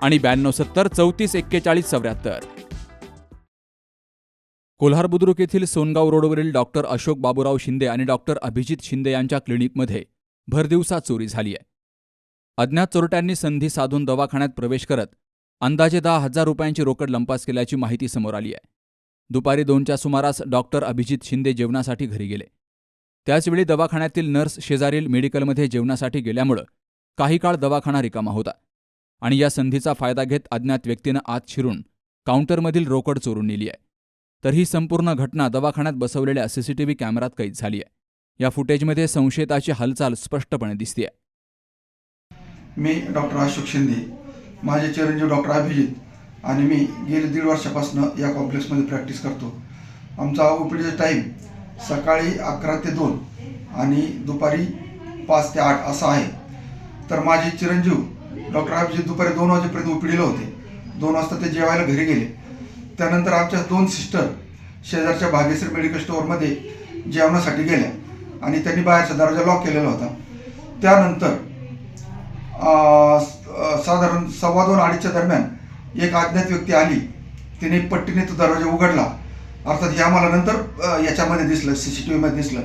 आणि ब्याण्णव सत्तर चौतीस एक्केचाळीस चौऱ्याहत्तर. कोल्हार बुद्रुक येथील सोनगाव रोडवरील डॉक्टर अशोक बाबूराव शिंदे आणि डॉक्टर अभिजित शिंदे यांच्या क्लिनिकमध्ये भरदिवसा चोरी झाली आहे. अज्ञात चोरट्यांनी संधी साधून दवाखान्यात प्रवेश करत अंदाजे दहा हजार रुपयांची रोकड लंपास केल्याची माहिती समोर आली आहे. दुपारी दोनच्या सुमारास डॉक्टर अभिजित शिंदे जेवणासाठी घरी गेले. त्याचवेळी दवाखान्यातील नर्स शेजारील मेडिकलमध्ये जेवणासाठी गेल्यामुळं काही काळ दवाखाना रिकामा होता. आणि या संधीचा फायदा घेत अज्ञात व्यक्तीनं आत शिरून काउंटरमधील रोकड चोरून नेली आहे. तर ही संपूर्ण घटना दवाखान्यात बसवलेल्या सीसीटीव्ही कॅमेरात कैद झाली आहे. या फुटेजमध्ये संशयिताची हालचाल स्पष्टपणे दिसते मी डॉक्टर अशोक शिंदे माझे चिरंजीव डॉक्टर अभिजित आणि मी गेले दीड वर्षापासून या कॉम्प्लेक्समध्ये प्रॅक्टिस करतो. आमचा ओपीडीचा टाईम सकाळी अकरा ते दोन आणि दुपारी पाच ते आठ असा आहे. तर माझे चिरंजीव डॉक्टर अभिजित दुपारी दोन वाजेपर्यंत उपडिले होते. दोन वाजता ते जेवायला घरी गेले. त्यानंतर आमच्या दोन सिस्टर शेजारच्या भाग्यश्री मेडिकल स्टोअरमध्ये जेवणासाठी गेल्या आणि त्यांनी बाहेरचा दरवाजा लॉक केलेला होता. त्यानंतर साधारण सव्वा दोन अडीचच्या दरम्यान एक अज्ञात व्यक्ती आली. तिने पट्टीने तो दरवाजा उघडला. अर्थात हे आम्हाला नंतर याच्यामध्ये दिसलं सी सी टी व्हीमध्ये दिसलं.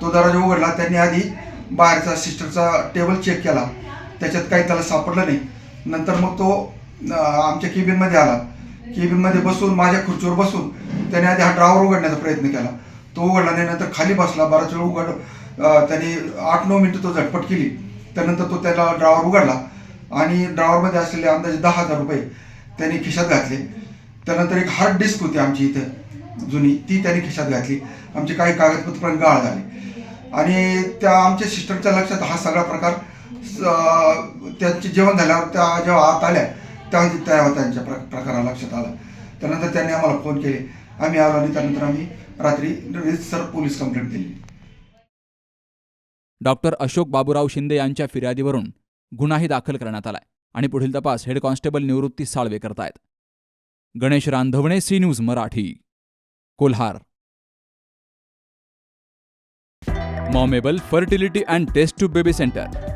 तो दरवाजा उघडला. त्यांनी आधी बाहेरचा सिस्टरचा टेबल चेक केला. त्याच्यात काही त्याला सापडलं नाही. नंतर मग तो आमच्या केबिनमध्ये आला. केबिनमध्ये बसून माझ्या खुर्चीवर बसून त्याने आधी हा ड्रावर उघडण्याचा प्रयत्न केला. तो उघडला नाही नंतर खाली बसला बराच वेळ उघड त्याने आठ नऊ मिनटं तो झटपट केली. त्यानंतर तो त्याला ड्रावर उघडला आणि ड्रावरमध्ये असलेले अंदाजे दहा हजार रुपये त्याने खिशात घातले. त्यानंतर एक हार्ड डिस्क होती आमची इथं जुनी ती त्याने खिशात घातली. आमचे काही कागदपत्र गाळ झाले. आणि त्या आमच्या सिस्टरच्या लक्षात हा सगळा प्रकार त्यांचे जेवण झाल्यावर त्या जेव्हा आत आल्या त्या ती- त्यांच्या प्र प्रकारा लक्षात आला. त्यानंतर त्यांनी आम्हाला फोन केले. आम्ही आलो आणि त्यानंतर आम्ही रात्री सर पोलीस कंप्लेंट दिली डॉक्टर अशोक बाबूराव शिंदे यांच्या फिर्यादीवरून गुन्हाही दाखल करण्यात आलाय आणि पुढील तपास हेड कॉन्स्टेबल निवृत्ती साळवे करतायत. Ganesh Randhavane C news Marathi Kolhar. मॉमेबल fertility and test tube baby centre.